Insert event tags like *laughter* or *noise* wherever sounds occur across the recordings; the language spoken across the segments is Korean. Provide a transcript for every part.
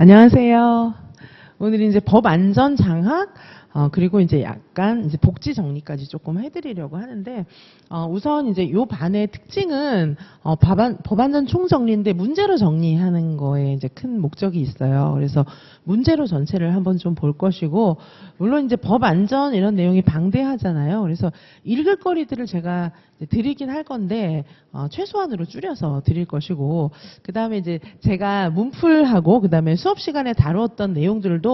안녕하세요. 오늘 이제 법 안전 장학 어, 그리고 이제 약간 이제 복지 정리까지 조금 해드리려고 하는데 어, 우선 이제 요 반의 특징은 어, 법안, 법안전 총정리인데 문제로 정리하는 거에 이제 큰 목적이 있어요. 그래서 문제로 전체를 한번 좀 볼 것이고 물론 이제 법 안전 이런 내용이 방대하잖아요. 그래서 읽을 거리들을 제가 드리긴 할 건데 어, 최소한으로 줄여서 드릴 것이고 그 다음에 이제 제가 문풀하고 그 다음에 수업 시간에 다루었던 내용들도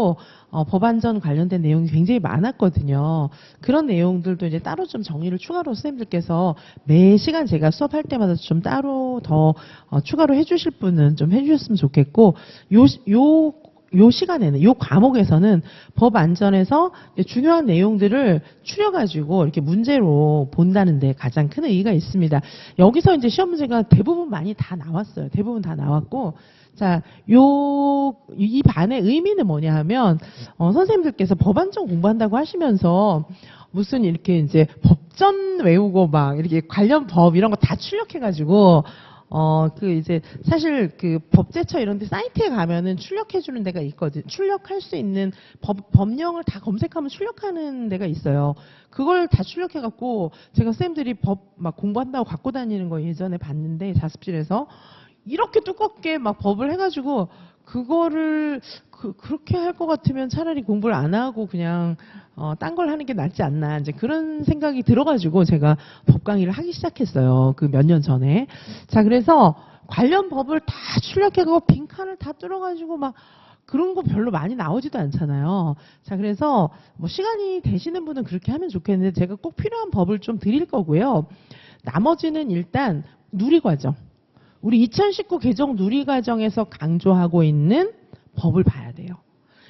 어, 법안전 관련된 내용이 굉장히 많았거든요. 그런 내용들도 이제 따로 좀 정리를 추가로 선생님들께서 매 시간 제가 수업할 때마다 좀 따로 더 어, 추가로 해주실 분은 좀 해주셨으면 좋겠고 요, 요 요 시간에는 요 과목에서는 법 안전에서 중요한 내용들을 추려가지고 이렇게 문제로 본다는 데 가장 큰 의의가 있습니다. 여기서 이제 시험 문제가 대부분 많이 다 나왔어요. 대부분 다 나왔고 자, 요, 이 반의 의미는 뭐냐 하면, 어, 선생님들께서 법안전 공부한다고 하시면서, 무슨 이렇게 이제 법전 외우고 막, 이렇게 관련 법 이런 거 다 출력해가지고, 어, 그 이제 사실 그 법제처 이런 데 사이트에 가면은 출력해 주는 데가 있거든. 출력할 수 있는 법, 법령을 다 검색하면 출력하는 데가 있어요. 그걸 다 출력해 갖고 제가 쌤들이 법 막 공부한다고 갖고 다니는 거 예전에 봤는데 자습실에서 이렇게 두껍게 막 법을 해가지고 그거를 그, 그렇게 할 것 같으면 차라리 공부를 안 하고 그냥 어, 딴 걸 하는 게 낫지 않나 이제 그런 생각이 들어가지고 제가 법 강의를 하기 시작했어요. 그 몇 년 전에. 자 그래서 관련 법을 다 출력해가고 빈칸을 다 뚫어가지고 막 그런 거 별로 많이 나오지도 않잖아요. 자, 그래서 뭐 시간이 되시는 분은 그렇게 하면 좋겠는데 제가 꼭 필요한 법을 좀 드릴 거고요. 나머지는 일단 누리과정. 우리 2019 개정 누리과정에서 강조하고 있는 법을 봐야 돼요.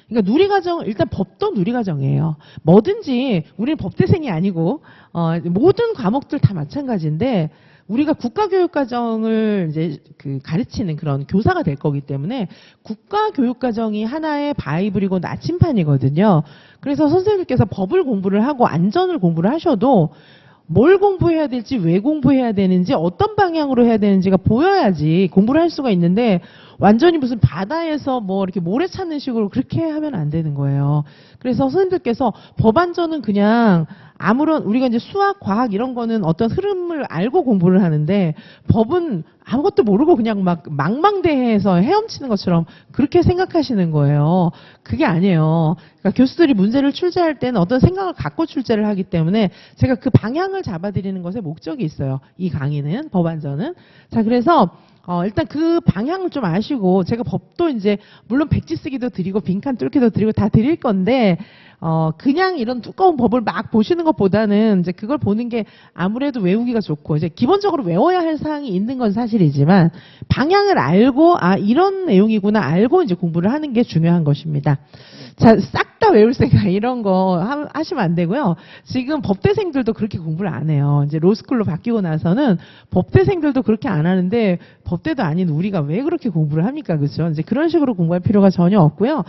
그러니까 누리과정 일단 법도 누리과정이에요. 뭐든지 우리는 법대생이 아니고 어, 모든 과목들 다 마찬가지인데 우리가 국가교육과정을 이제 그 가르치는 그런 교사가 될 거기 때문에 국가교육과정이 하나의 바이블이고 나침판이거든요. 그래서 선생님께서 법을 공부를 하고 안전을 공부를 하셔도 뭘 공부해야 될지 왜 공부해야 되는지 어떤 방향으로 해야 되는지가 보여야지 공부를 할 수가 있는데 완전히 무슨 바다에서 뭐 이렇게 모래 찾는 식으로 그렇게 하면 안 되는 거예요. 그래서 선생님들께서 법안전은 그냥 아무런 우리가 이제 수학, 과학 이런 거는 어떤 흐름을 알고 공부를 하는데 법은 아무것도 모르고 그냥 막 망망대해에서 헤엄치는 것처럼 그렇게 생각하시는 거예요. 그게 아니에요. 그러니까 교수들이 문제를 출제할 때는 어떤 생각을 갖고 출제를 하기 때문에 제가 그 방향을 잡아드리는 것에 목적이 있어요. 이 강의는 법안전은. 자, 그래서 어, 일단 그 방향을 좀 아시고 제가 법도 이제 물론 백지 쓰기도 드리고 빈칸 뚫기도 드리고 다 드릴 건데 어, 그냥 이런 두꺼운 법을 막 보시는 것보다는 이제 그걸 보는 게 아무래도 외우기가 좋고 이제 기본적으로 외워야 할 사항이 있는 건 사실이지만 방향을 알고 아 이런 내용이구나 알고 이제 공부를 하는 게 중요한 것입니다. 자, 싹 다 외울 생각 *laughs* 이런 거 하- 하시면 안 되고요. 지금 법대생들도 그렇게 공부를 안 해요. 이제 로스쿨로 바뀌고 나서는 법대생들도 그렇게 안 하는데 법대도 아닌 우리가 왜 그렇게 공부를 합니까? 그렇죠? 이제 그런 식으로 공부할 필요가 전혀 없고요.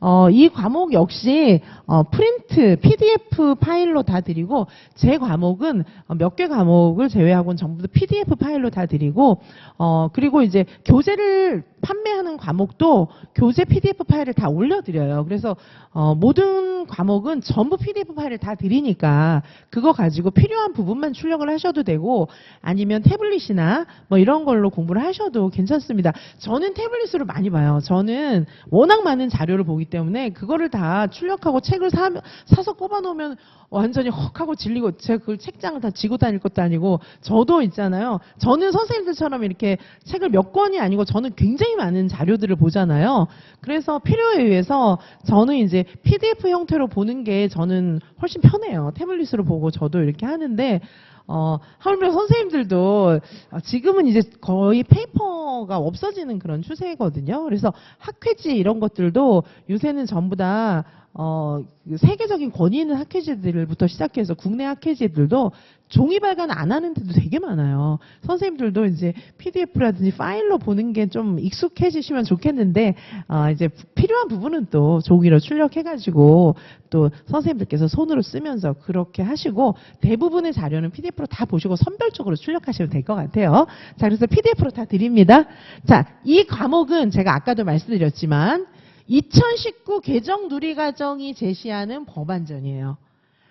어, 이 과목 역시 어, 프린트, PDF 파일로 다 드리고 제 과목은 어, 몇개 과목을 제외하고는 전부 다 PDF 파일로 다 드리고 어, 그리고 이제 교재를 판매하는 과목도 교재 PDF 파일을 다 올려드려요. 그래서 어, 모든 과목은 전부 PDF 파일을 다 드리니까 그거 가지고 필요한 부분만 출력을 하셔도 되고 아니면 태블릿이나 뭐 이런 걸로 공부를 하셔도 괜찮습니다. 저는 태블릿으로 많이 봐요. 저는 워낙 많은 자료를 보기 때문에 그거를 다 출력하고 책을 사, 사서 꼽아놓으면 완전히 헉 하고 질리고 제가 그 책장을 다 지고 다닐 것도 아니고 저도 있잖아요. 저는 선생님들처럼 이렇게 책을 몇 권이 아니고 저는 굉장히 많은 자료들을 보잖아요. 그래서 필요에 의해서 저는 이제 PDF 형태로 보는 게 저는 훨씬 편해요. 태블릿으로 보고 저도 이렇게 하는데 어, 하물며 선생님들도 어, 지금은 이제 거의 페이퍼가 없어지는 그런 추세거든요. 그래서 학회지 이런 것들도 요새는 전부 다 어, 그 세계적인 권위 있는 학회지들부터 시작해서 국내 학회지들도 종이 발간 안 하는 데도 되게 많아요. 선생님들도 이제 PDF라든지 파일로 보는 게 좀 익숙해지시면 좋겠는데, 어, 이제 필요한 부분은 또 종이로 출력해가지고 또 선생님들께서 손으로 쓰면서 그렇게 하시고 대부분의 자료는 PDF로 다 보시고 선별적으로 출력하시면 될 것 같아요. 자, 그래서 PDF로 다 드립니다. 자, 이 과목은 제가 아까도 말씀드렸지만 2019 개정 누리과정이 제시하는 법안전이에요.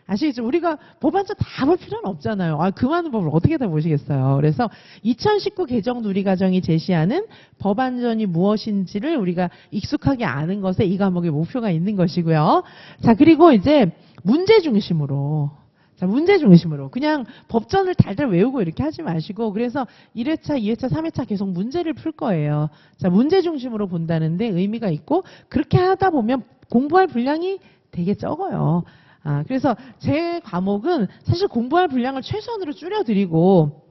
아시겠죠? 우리가 법안전 다 볼 필요는 없잖아요. 아, 그 많은 법을 어떻게 다 보시겠어요. 그래서 2019 개정 누리과정이 제시하는 법안전이 무엇인지를 우리가 익숙하게 아는 것에 이 과목의 목표가 있는 것이고요. 자, 그리고 이제 문제 중심으로 자, 문제 중심으로. 그냥 법전을 달달 외우고 이렇게 하지 마시고, 그래서 1회차, 2회차, 3회차 계속 문제를 풀 거예요. 자, 문제 중심으로 본다는데 의미가 있고, 그렇게 하다 보면 공부할 분량이 되게 적어요. 아, 그래서 제 과목은 사실 공부할 분량을 최소한으로 줄여드리고,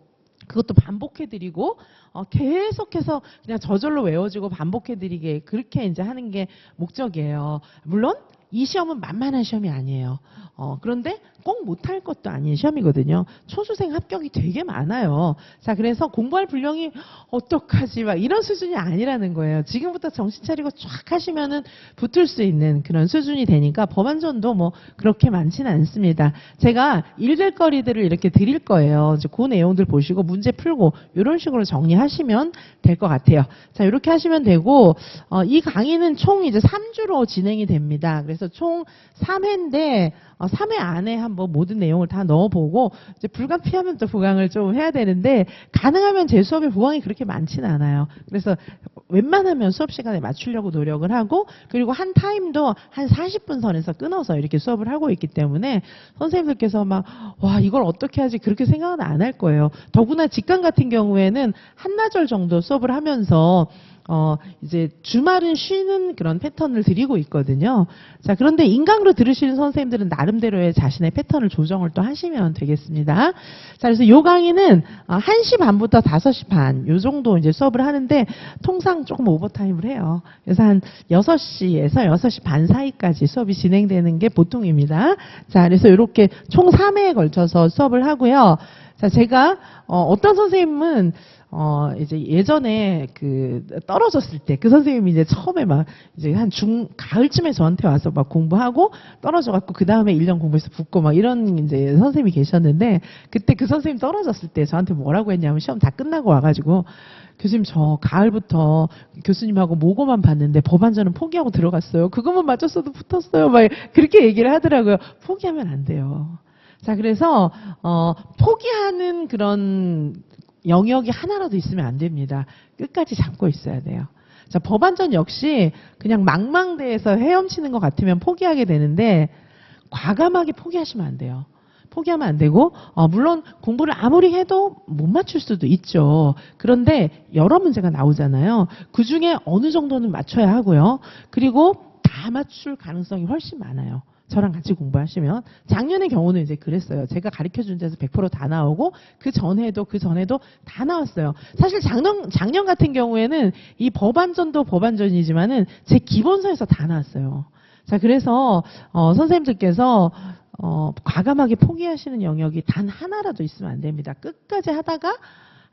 그것도 반복해드리고, 어, 계속해서 그냥 저절로 외워지고 반복해드리게 그렇게 이제 하는 게 목적이에요. 물론 이 시험은 만만한 시험이 아니에요. 어, 그런데 꼭 못할 것도 아닌 시험이거든요. 초수생 합격이 되게 많아요. 자, 그래서 공부할 분량이 어떡하지? 막 이런 수준이 아니라는 거예요. 지금부터 정신 차리고 쫙 하시면은 붙을 수 있는 그런 수준이 되니까 법안전도 뭐 그렇게 많지는 않습니다. 제가 읽을 거리들을 이렇게 드릴 거예요. 이제 그 내용들 보시고 문제 풀고 이런 식으로 정리하시면 될 것 같아요. 자, 이렇게 하시면 되고 어, 이 강의는 총 이제 3주로 진행이 됩니다. 그래서 총 3회인데 어, 3회 안에 한번 모든 내용을 다 넣어보고 이제 불가피하면 또 보강을 좀 해야 되는데 가능하면 제 수업에 보강이 그렇게 많지는 않아요. 그래서 웬만하면 수업 시간에 맞추려고 노력을 하고 그리고 한 타임도 한 40분 선에서 끊어서 이렇게 수업을 하고 있기 때문에 선생님들께서 막 와 이걸 어떻게 하지 그렇게 생각은 안 할 거예요. 더구나 직강 같은 경우에는 한나절 정도 수업을 하면서 어, 이제 주말은 쉬는 그런 패턴을 드리고 있거든요. 자, 그런데 인강으로 들으시는 선생님들은 나름대로의 자신의 패턴을 조정을 또 하시면 되겠습니다. 자, 그래서 요 강의는 어, 1시 반부터 5시 반, 요 정도 이제 수업을 하는데 통상 조금 오버타임을 해요. 그래서 한 6시에서 6시 반 사이까지 수업이 진행되는 게 보통입니다. 자, 그래서 이렇게 총 3회에 걸쳐서 수업을 하고요. 자, 제가 어, 어떤 선생님은 어, 이제 예전에 그 떨어졌을 때 그 선생님이 이제 처음에 막 이제 한 중, 가을쯤에 저한테 와서 막 공부하고 떨어져갖고 그 다음에 1년 공부해서 붙고 막 이런 이제 선생님이 계셨는데 그때 그 선생님 떨어졌을 때 저한테 뭐라고 했냐면 시험 다 끝나고 와가지고 교수님 저 가을부터 교수님하고 모고만 봤는데 법안전은 포기하고 들어갔어요. 그것만 맞췄어도 붙었어요. 막 그렇게 얘기를 하더라고요. 포기하면 안 돼요. 자, 그래서, 어, 포기하는 그런 영역이 하나라도 있으면 안 됩니다. 끝까지 잡고 있어야 돼요. 자, 법안전 역시 그냥 망망대해서 헤엄치는 것 같으면 포기하게 되는데, 과감하게 포기하시면 안 돼요. 포기하면 안 되고, 어, 물론 공부를 아무리 해도 못 맞출 수도 있죠. 그런데 여러 문제가 나오잖아요. 그 중에 어느 정도는 맞춰야 하고요. 그리고 다 맞출 가능성이 훨씬 많아요. 저랑 같이 공부하시면 작년의 경우는 이제 그랬어요. 제가 가르쳐 준 데서 100%다 나오고 그 전에도 그 전에도 다 나왔어요. 사실 작년 작년 같은 경우에는 이 법안전도 법안전이지만은 제 기본서에서 다 나왔어요. 자, 그래서 어, 선생님들께서 어, 과감하게 포기하시는 영역이 단 하나라도 있으면 안 됩니다. 끝까지 하다가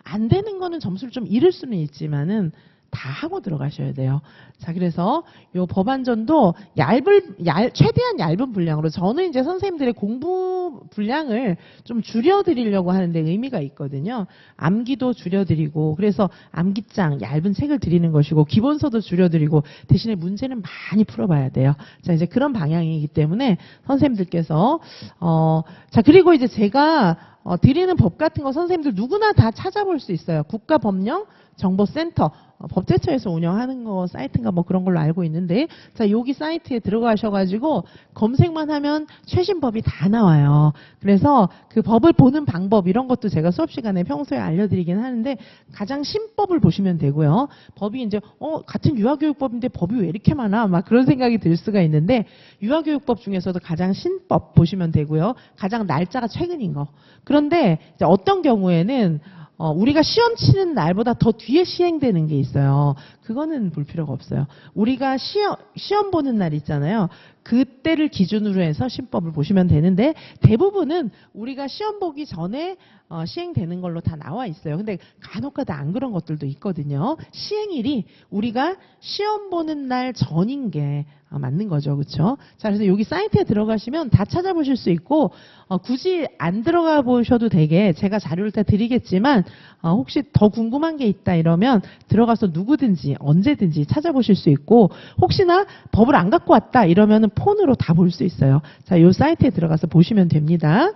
안 되는 거는 점수를 좀 잃을 수는 있지만은 다 하고 들어가셔야 돼요. 자, 그래서 요 법안전도 얇을, 얇, 최대한 얇은 분량으로 저는 이제 선생님들의 공부 분량을 좀 줄여드리려고 하는데 의미가 있거든요. 암기도 줄여드리고, 그래서 암기장, 얇은 책을 드리는 것이고, 기본서도 줄여드리고, 대신에 문제는 많이 풀어봐야 돼요. 자, 이제 그런 방향이기 때문에 선생님들께서, 어, 자, 그리고 이제 제가 어, 드리는 법 같은 거 선생님들 누구나 다 찾아볼 수 있어요. 국가법령 정보센터 어, 법제처에서 운영하는 거 사이트인가 뭐 그런 걸로 알고 있는데 자 여기 사이트에 들어가셔가지고 검색만 하면 최신 법이 다 나와요. 그래서 그 법을 보는 방법 이런 것도 제가 수업 시간에 평소에 알려드리긴 하는데 가장 신법을 보시면 되고요. 법이 이제 어 같은 유아교육법인데 법이 왜 이렇게 많아? 막 그런 생각이 들 수가 있는데 유아교육법 중에서도 가장 신법 보시면 되고요. 가장 날짜가 최근인 거. 그런데 어떤 경우에는 어, 우리가 시험 치는 날보다 더 뒤에 시행되는 게 있어요. 그거는 볼 필요가 없어요. 우리가 시험, 시험 보는 날 있잖아요. 그때를 기준으로 해서 신법을 보시면 되는데 대부분은 우리가 시험 보기 전에 어, 시행되는 걸로 다 나와 있어요. 근데 간혹가다 안 그런 것들도 있거든요. 시행일이 우리가 시험 보는 날 전인 게 어, 맞는 거죠. 그렇죠? 자, 그래서 여기 사이트에 들어가시면 다 찾아보실 수 있고 어, 굳이 안 들어가 보셔도 되게 제가 자료를 다 드리겠지만 어, 혹시 더 궁금한 게 있다 이러면 들어가서 누구든지 언제든지 찾아보실 수 있고 혹시나 법을 안 갖고 왔다 이러면은 폰으로 다 볼 수 있어요. 자, 요 사이트에 들어가서 보시면 됩니다.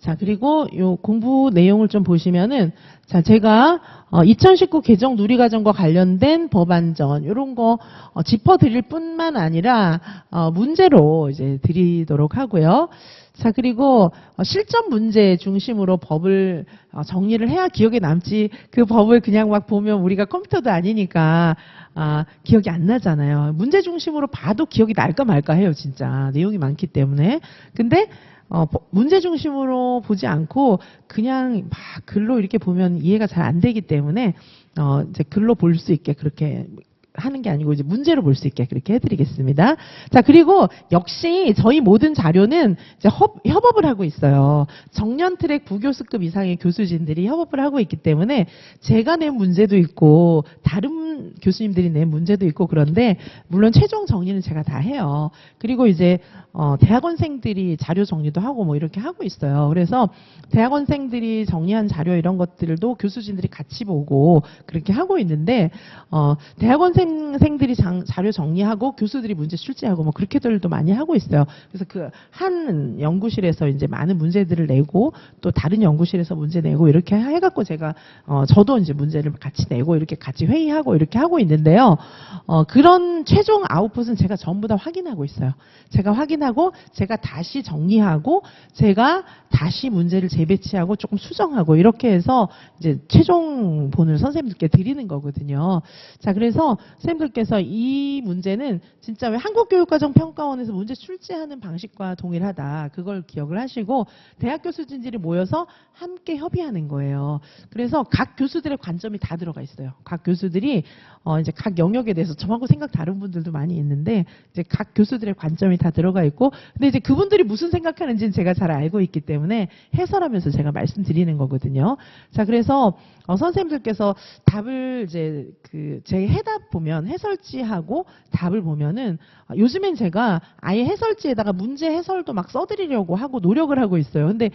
자, 그리고 요 공부 내용을 좀 보시면은, 자, 제가, 어, 2019 개정 누리과정과 관련된 법안전, 요런 거, 어, 짚어 드릴 뿐만 아니라, 어, 문제로 이제 드리도록 하고요. 자, 그리고, 어, 실전 문제 중심으로 법을 어, 정리를 해야 기억에 남지, 그 법을 그냥 막 보면 우리가 컴퓨터도 아니니까, 아, 기억이 안 나잖아요. 문제 중심으로 봐도 기억이 날까 말까 해요, 진짜. 내용이 많기 때문에. 근데, 어, 버- 문제 중심으로 보지 않고 그냥 막 글로 이렇게 보면 이해가 잘 안 되기 때문에 어, 이제 글로 볼 수 있게 그렇게 하는 게 아니고 이제 문제로 볼 수 있게 그렇게 해드리겠습니다. 자 그리고 역시 저희 모든 자료는 이제 협, 협업을 하고 있어요. 정년 트랙 부교수급 이상의 교수진들이 협업을 하고 있기 때문에 제가 낸 문제도 있고 다른 교수님들이 낸 문제도 있고 그런데 물론 최종 정리는 제가 다 해요. 그리고 이제 어, 대학원생들이 자료 정리도 하고 뭐 이렇게 하고 있어요. 그래서 대학원생들이 정리한 자료 이런 것들도 교수진들이 같이 보고 그렇게 하고 있는데 어, 대학원 생들이 장- 자료 정리하고 교수들이 문제 출제하고 뭐 그렇게들도 많이 하고 있어요. 그래서 그 한 연구실에서 이제 많은 문제들을 내고 또 다른 연구실에서 문제 내고 이렇게 해갖고 제가 어, 저도 이제 문제를 같이 내고 이렇게 같이 회의하고 이렇게 하고 있는데요. 어, 그런 최종 아웃풋은 제가 전부 다 확인하고 있어요. 제가 확인하고 제가 다시 정리하고 제가 다시 문제를 재배치하고 조금 수정하고 이렇게 해서 이제 최종 본을 선생님들께 드리는 거거든요. 자, 그래서 선생님들께서 이 문제는 진짜 왜 한국교육과정평가원에서 문제 출제하는 방식과 동일하다. 그걸 기억을 하시고 대학 교수진들이 모여서 함께 협의하는 거예요. 그래서 각 교수들의 관점이 다 들어가 있어요. 각 교수들이 어 이제 각 영역에 대해서 저하고 생각 다른 분들도 많이 있는데 이제 각 교수들의 관점이 다 들어가 있고 근데 이제 그분들이 무슨 생각하는지는 제가 잘 알고 있기 때문에 해설하면서 제가 말씀드리는 거거든요. 자, 그래서 어, 선생님들께서 답을 이제 그 제 해답 보면 해설지하고 답을 보면은 어, 요즘엔 제가 아예 해설지에다가 문제 해설도 막 써드리려고 하고 노력을 하고 있어요. 근데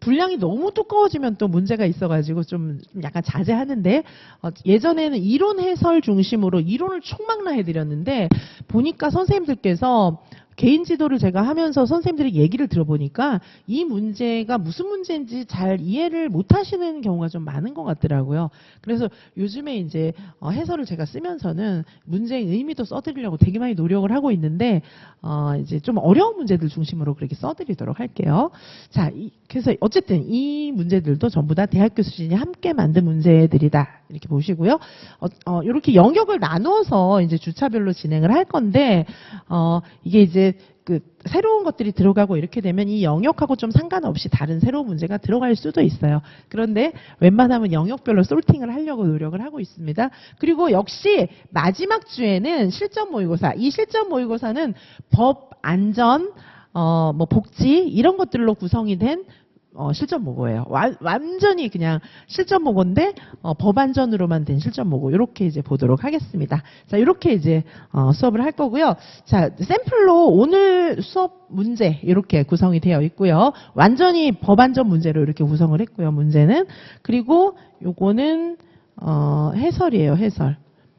분량이 너무 두꺼워지면 또 문제가 있어가지고 좀, 좀 약간 자제하는데 어, 예전에는 이론 해설 중심으로 이론을 총망라 해드렸는데 보니까 선생님들께서 개인 지도를 제가 하면서 선생님들의 얘기를 들어보니까 이 문제가 무슨 문제인지 잘 이해를 못 하시는 경우가 좀 많은 것 같더라고요. 그래서 요즘에 이제 어, 해설을 제가 쓰면서는 문제의 의미도 써드리려고 되게 많이 노력을 하고 있는데 어, 이제 좀 어려운 문제들 중심으로 그렇게 써드리도록 할게요. 자, 이- 그래서 어쨌든 이 문제들도 전부 다 대학 교수진이 함께 만든 문제들이다 이렇게 보시고요. 어, 어, 이렇게 영역을 나누어서 이제 주차별로 진행을 할 건데 어, 이게 이제 그 새로운 것들이 들어가고 이렇게 되면 이 영역하고 좀 상관없이 다른 새로운 문제가 들어갈 수도 있어요. 그런데 웬만하면 영역별로 솔팅을 하려고 노력을 하고 있습니다. 그리고 역시 마지막 주에는 실전 모의고사. 이 실전 모의고사는 법, 안전, 어, 뭐 복지 이런 것들로 구성이 된 어, 실전 모고예요. 와- 완전히 그냥 실전 모고인데 어, 법안전으로만 된 실전 모고 이렇게 이제 보도록 하겠습니다. 자, 이렇게 이제 어, 수업을 할 거고요. 자, 샘플로 오늘 수업 문제 이렇게 구성이 되어 있고요. 완전히 법안전 문제로 이렇게 구성을 했고요. 문제는 그리고 요거는 어, 해설이에요. 해설.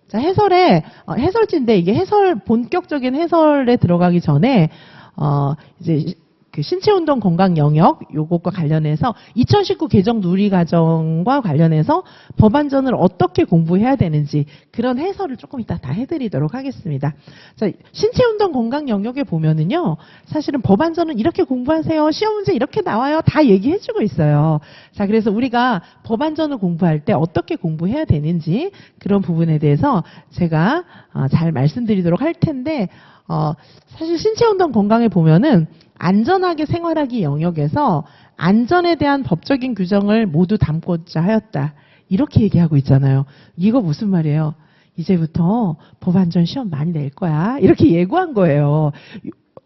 자, 해설에 어, 해설지인데 이게 해설 본격적인 해설에 들어가기 전에 어, 이제 그 신체 운동 건강 영역 요것과 관련해서 2019 개정 누리 과정과 관련해서 법안전을 어떻게 공부해야 되는지 그런 해설을 조금 이따 다 해드리도록 하겠습니다. 자, 신체 운동 건강 영역에 보면은요, 사실은 법안전은 이렇게 공부하세요. 시험 문제 이렇게 나와요. 다 얘기해주고 있어요. 자, 그래서 우리가 법안전을 공부할 때 어떻게 공부해야 되는지 그런 부분에 대해서 제가 어, 잘 말씀드리도록 할 텐데, 어, 사실 신체운동 건강에 보면은 안전하게 생활하기 영역에서 안전에 대한 법적인 규정을 모두 담고자 하였다. 이렇게 얘기하고 있잖아요. 이거 무슨 말이에요? 이제부터 법안전 시험 많이 낼 거야. 이렇게 예고한 거예요.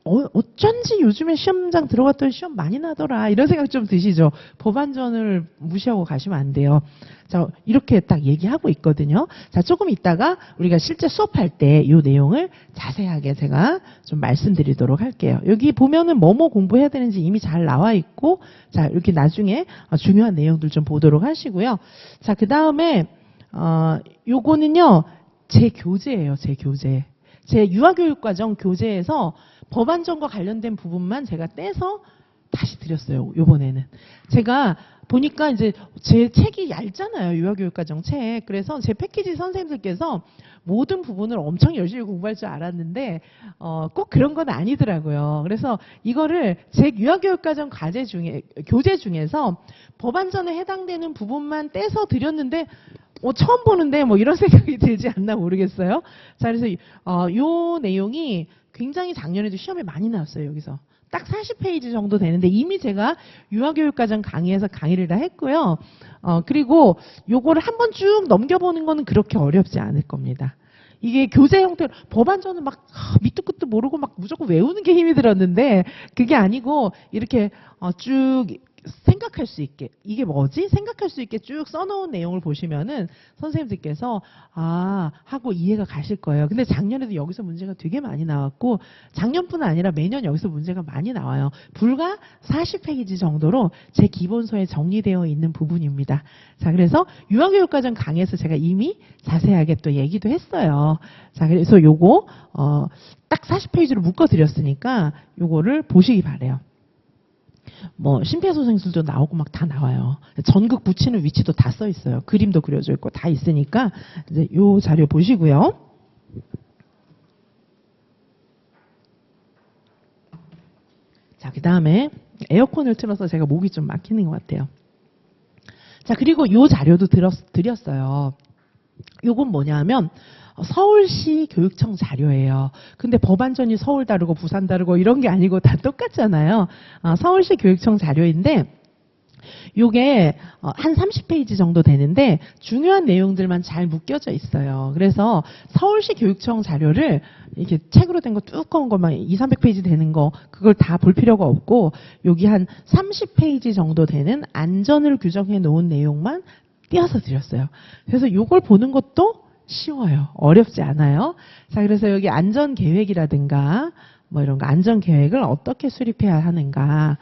어, 어쩐지 요즘에 시험장 들어갔더니 시험 많이 나더라. 이런 생각 좀 드시죠? 법안전을 무시하고 가시면 안 돼요. 자, 이렇게 딱 얘기하고 있거든요. 자, 조금 있다가 우리가 실제 수업할 때 이 내용을 자세하게 제가 좀 말씀드리도록 할게요. 여기 보면은 뭐뭐 공부해야 되는지 이미 잘 나와 있고, 자, 이렇게 나중에 어, 중요한 내용들 좀 보도록 하시고요. 자, 그 다음에, 어, 요거는요, 제 교재예요, 제 교재. 제 유아교육과정 교재에서 법안전과 관련된 부분만 제가 떼서 다시 드렸어요, 요번에는. 제가 보니까 이제 제 책이 얇잖아요, 유아교육과정 책. 그래서 제 패키지 선생님들께서 모든 부분을 엄청 열심히 공부할 줄 알았는데, 어, 꼭 그런 건 아니더라고요. 그래서 이거를 제 유아교육과정 과제 중에, 교재 중에서 법안전에 해당되는 부분만 떼서 드렸는데, 어, 처음 보는데 뭐 이런 *laughs* 생각이 들지 않나 모르겠어요. 자, 그래서 이- 어, 요 내용이 굉장히 작년에도 시험에 많이 나왔어요, 여기서. 딱 40페이지 정도 되는데 이미 제가 유아교육과정 강의에서 강의를 다 했고요. 어, 그리고 요거를 한번 쭉 넘겨보는 거는 그렇게 어렵지 않을 겁니다. 이게 교재 형태로 법안전은 막 하, 밑도 끝도 모르고 막 무조건 외우는 게 힘이 들었는데 그게 아니고 이렇게 어, 쭉 생각할 수 있게 이게 뭐지 생각할 수 있게 쭉 써놓은 내용을 보시면은 선생님들께서 아 하고 이해가 가실 거예요. 근데 작년에도 여기서 문제가 되게 많이 나왔고 작년뿐 아니라 매년 여기서 문제가 많이 나와요. 불과 40페이지 정도로 제 기본서에 정리되어 있는 부분입니다. 자 그래서 유아교육과정 강의에서 제가 이미 자세하게 또 얘기도 했어요. 자 그래서 요거 어, 딱 40페이지로 묶어 드렸으니까 요거를 보시기 바래요. 뭐 심폐소생술도 나오고 막 다 나와요. 전극 붙이는 위치도 다 써 있어요. 그림도 그려져 있고 다 있으니까 이제 요 자료 보시고요. 자, 그 다음에 에어컨을 틀어서 제가 목이 좀 막히는 것 같아요. 자, 그리고 요 자료도 들었, 드렸어요. 요건 뭐냐면 서울시 교육청 자료예요. 근데 법안전이 서울 다르고 부산 다르고 이런 게 아니고 다 똑같잖아요. 아, 서울시 교육청 자료인데 요게 어, 한 30페이지 정도 되는데 중요한 내용들만 잘 묶여져 있어요. 그래서 서울시 교육청 자료를 이렇게 책으로 된 거 두꺼운 것만 2, 300페이지 되는 거 그걸 다 볼 필요가 없고 여기 한 30페이지 정도 되는 안전을 규정해 놓은 내용만 띄어서 드렸어요. 그래서 요걸 보는 것도 쉬워요. 어렵지 않아요. 자, 그래서 여기 안전 계획이라든가 뭐 이런 거 안전 계획을 어떻게 수립해야 하는가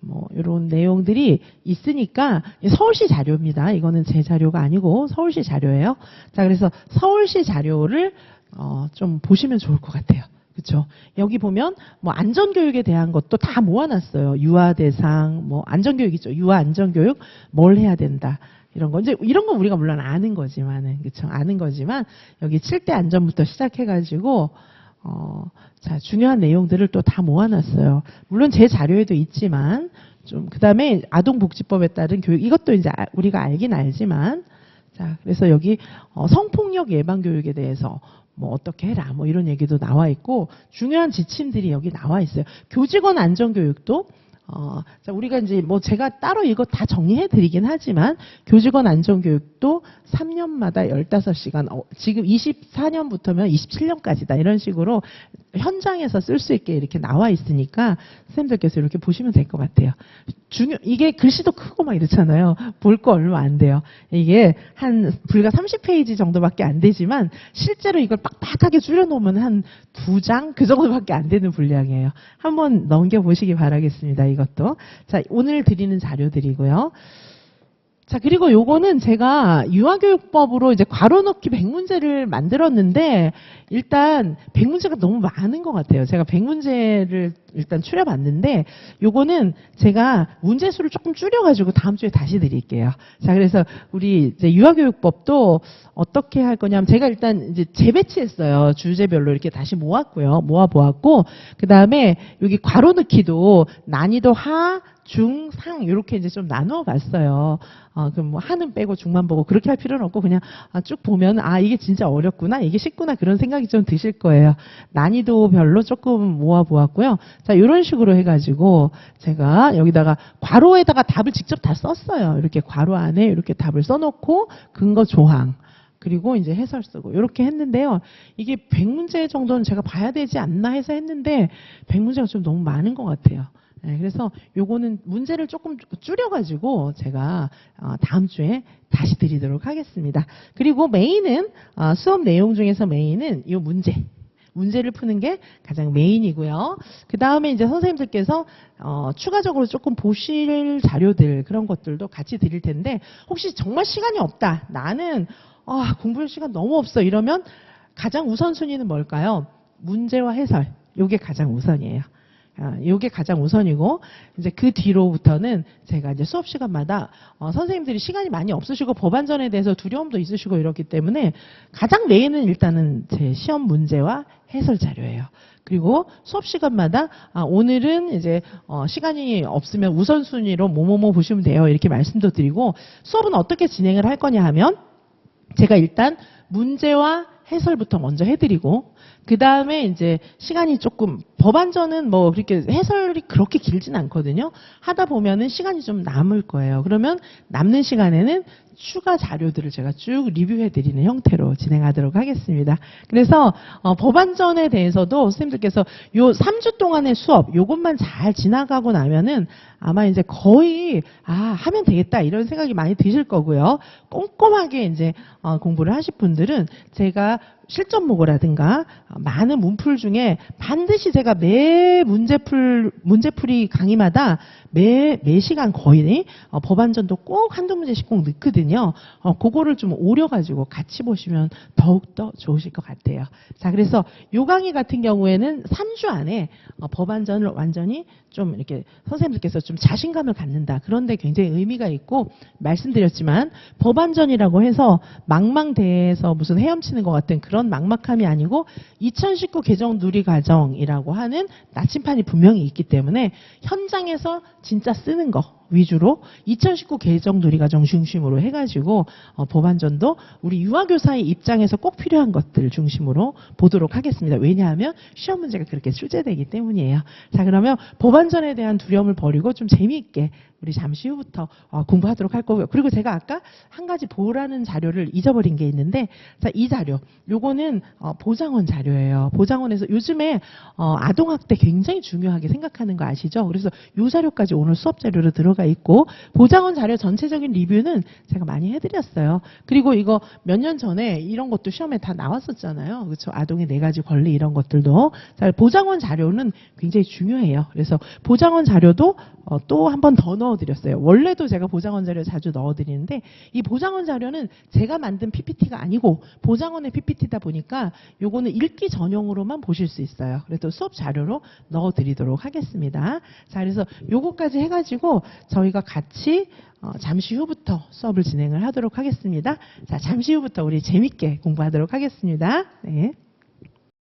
뭐 이런 내용들이 있으니까 서울시 자료입니다. 이거는 제 자료가 아니고 서울시 자료예요. 자, 그래서 서울시 자료를 어, 좀 보시면 좋을 것 같아요. 그렇죠. 여기 보면 뭐 안전 교육에 대한 것도 다 모아놨어요. 유아 대상, 뭐 안전 교육이죠. 유아 안전 교육 뭘 해야 된다. 이런 거 이제 이런 거 우리가 물론 아는 거지만은 그렇죠. 아는 거지만 여기 7대 안전부터 시작해가지고 어, 자 중요한 내용들을 또 다 모아놨어요. 물론 제 자료에도 있지만 좀 그다음에 아동복지법에 따른 교육 이것도 이제 아- 우리가 알긴 알지만 자 그래서 여기 어, 성폭력 예방 교육에 대해서 뭐 어떻게 해라 뭐 이런 얘기도 나와 있고 중요한 지침들이 여기 나와 있어요. 교직원 안전 교육도 어, 자, 우리가 이제 뭐 제가 따로 이거 다 정리해 드리긴 하지만 교직원 안전 교육도 3년마다 15시간 어, 지금 24년부터면 27년까지다. 이런 식으로 현장에서 쓸 수 있게 이렇게 나와 있으니까 선생님들께서 이렇게 보시면 될 것 같아요. 중요 이게 글씨도 크고 막 이렇잖아요. 볼 거 얼마 안 돼요. 이게 한 불과 30페이지 정도밖에 안 되지만 실제로 이걸 빡빡하게 줄여놓으면 한 두 장 그 정도밖에 안 되는 분량이에요. 한번 넘겨 보시기 바라겠습니다. 이것도 자 오늘 드리는 자료들이고요. 자, 그리고 요거는 제가 유아교육법으로 이제 괄호넣기 100문제를 만들었는데, 일단 100문제가 너무 많은 것 같아요. 제가 100문제를 일단 추려봤는데, 요거는 제가 문제수를 조금 줄여가지고 다음 주에 다시 드릴게요. 자, 그래서 우리 이제 유아교육법도 어떻게 할 거냐면, 제가 일단 이제 재배치했어요. 주제별로 이렇게 다시 모았고요. 모아보았고, 그 다음에 여기 괄호넣기도 난이도 하, 중, 상 이렇게 이제 좀 나누어 봤어요. 어, 그럼 뭐 하는 빼고 중만 보고 그렇게 할 필요는 없고 그냥 아, 쭉 보면 아 이게 진짜 어렵구나 이게 쉽구나 그런 생각이 좀 드실 거예요. 난이도별로 조금 모아 보았고요. 자 이런 식으로 해가지고 제가 여기다가 괄호에다가 답을 직접 다 썼어요. 이렇게 괄호 안에 이렇게 답을 써놓고 근거 조항. 그리고 이제 해설 쓰고 이렇게 했는데요. 이게 100문제 정도는 제가 봐야 되지 않나 해서 했는데 100문제가 좀 너무 많은 것 같아요. 네, 그래서 요거는 문제를 조금 줄여가지고 제가 어, 다음 주에 다시 드리도록 하겠습니다. 그리고 메인은 어, 수업 내용 중에서 메인은 이 문제. 문제를 푸는 게 가장 메인이고요. 그 다음에 이제 선생님들께서 어, 추가적으로 조금 보실 자료들 그런 것들도 같이 드릴 텐데 혹시 정말 시간이 없다. 나는 아, 공부할 시간 너무 없어. 이러면 가장 우선순위는 뭘까요? 문제와 해설. 요게 가장 우선이에요. 아, 요게 가장 우선이고 이제 그 뒤로부터는 제가 이제 수업 시간마다 어, 선생님들이 시간이 많이 없으시고 법안전에 대해서 두려움도 있으시고 이렇기 때문에 가장 메인은 일단은 제 시험 문제와 해설 자료예요. 그리고 수업 시간마다 아, 오늘은 이제 어, 시간이 없으면 우선순위로 뭐뭐뭐 보시면 돼요. 이렇게 말씀도 드리고 수업은 어떻게 진행을 할 거냐 하면 제가 일단 문제와 해설부터 먼저 해드리고 그 다음에 이제 시간이 조금 법안전은 뭐 그렇게 해설이 그렇게 길진 않거든요. 하다 보면은 시간이 좀 남을 거예요. 그러면 남는 시간에는 추가 자료들을 제가 쭉 리뷰해 드리는 형태로 진행하도록 하겠습니다. 그래서 어, 법안전에 대해서도 선생님들께서 요 3주 동안의 수업 요것만 잘 지나가고 나면은 아마 이제 거의 아 하면 되겠다 이런 생각이 많이 드실 거고요. 꼼꼼하게 이제 어, 공부를 하실 분들은 제가 실전모고라든가 어, 많은 문풀 중에 반드시 제가 매 문제풀 문제풀이 강의마다 매, 매 시간 거의 어, 법안전도 꼭 한두 문제씩 꼭 넣거든요. 어, 그거를 좀 오려 가지고 같이 보시면 더욱 더 좋으실 것 같아요. 자, 그래서 요 강의 같은 경우에는 3주 안에 어, 법안전을 완전히 좀 이렇게 선생님들께서 좀 자신감을 갖는다. 그런데 굉장히 의미가 있고 말씀드렸지만 법안전이라고 해서 망망대해에서 무슨 헤엄치는 것 같은 그런 막막함이 아니고 2019 개정 누리 과정이라고 하는 나침판이 분명히 있기 때문에 현장에서 진짜 쓰는 거 위주로 2019 개정 누리과정 중심으로 해가지고 어, 법안전도 우리 유아교사의 입장에서 꼭 필요한 것들 중심으로 보도록 하겠습니다. 왜냐하면 시험 문제가 그렇게 출제되기 때문이에요. 자 그러면 법안전에 대한 두려움을 버리고 좀 재미있게 우리 잠시 후부터 어, 공부하도록 할 거고요. 그리고 제가 아까 한 가지 보라는 자료를 잊어버린 게 있는데 자 이 자료 요거는 어, 보장원 자료예요. 보장원에서 요즘에 어, 아동학대 굉장히 중요하게 생각하는 거 아시죠? 그래서 요 자료까지 오늘 수업 자료로 들어 가 있고 보장원 자료 전체적인 리뷰는 제가 많이 해드렸어요. 그리고 이거 몇 년 전에 이런 것도 시험에 다 나왔었잖아요. 그렇죠? 아동의 네 가지 권리 이런 것들도 자, 보장원 자료는 굉장히 중요해요. 그래서 보장원 자료도 어, 또 한 번 더 넣어드렸어요. 원래도 제가 보장원 자료 자주 넣어드리는데 이 보장원 자료는 제가 만든 PPT가 아니고 보장원의 PPT다 보니까 요거는 읽기 전용으로만 보실 수 있어요. 그래서 수업 자료로 넣어드리도록 하겠습니다. 자, 그래서 요거까지 해가지고 저희가 같이 어, 잠시 후부터 수업을 진행을 하도록 하겠습니다. 자, 잠시 후부터 우리 재밌게 공부하도록 하겠습니다. 네.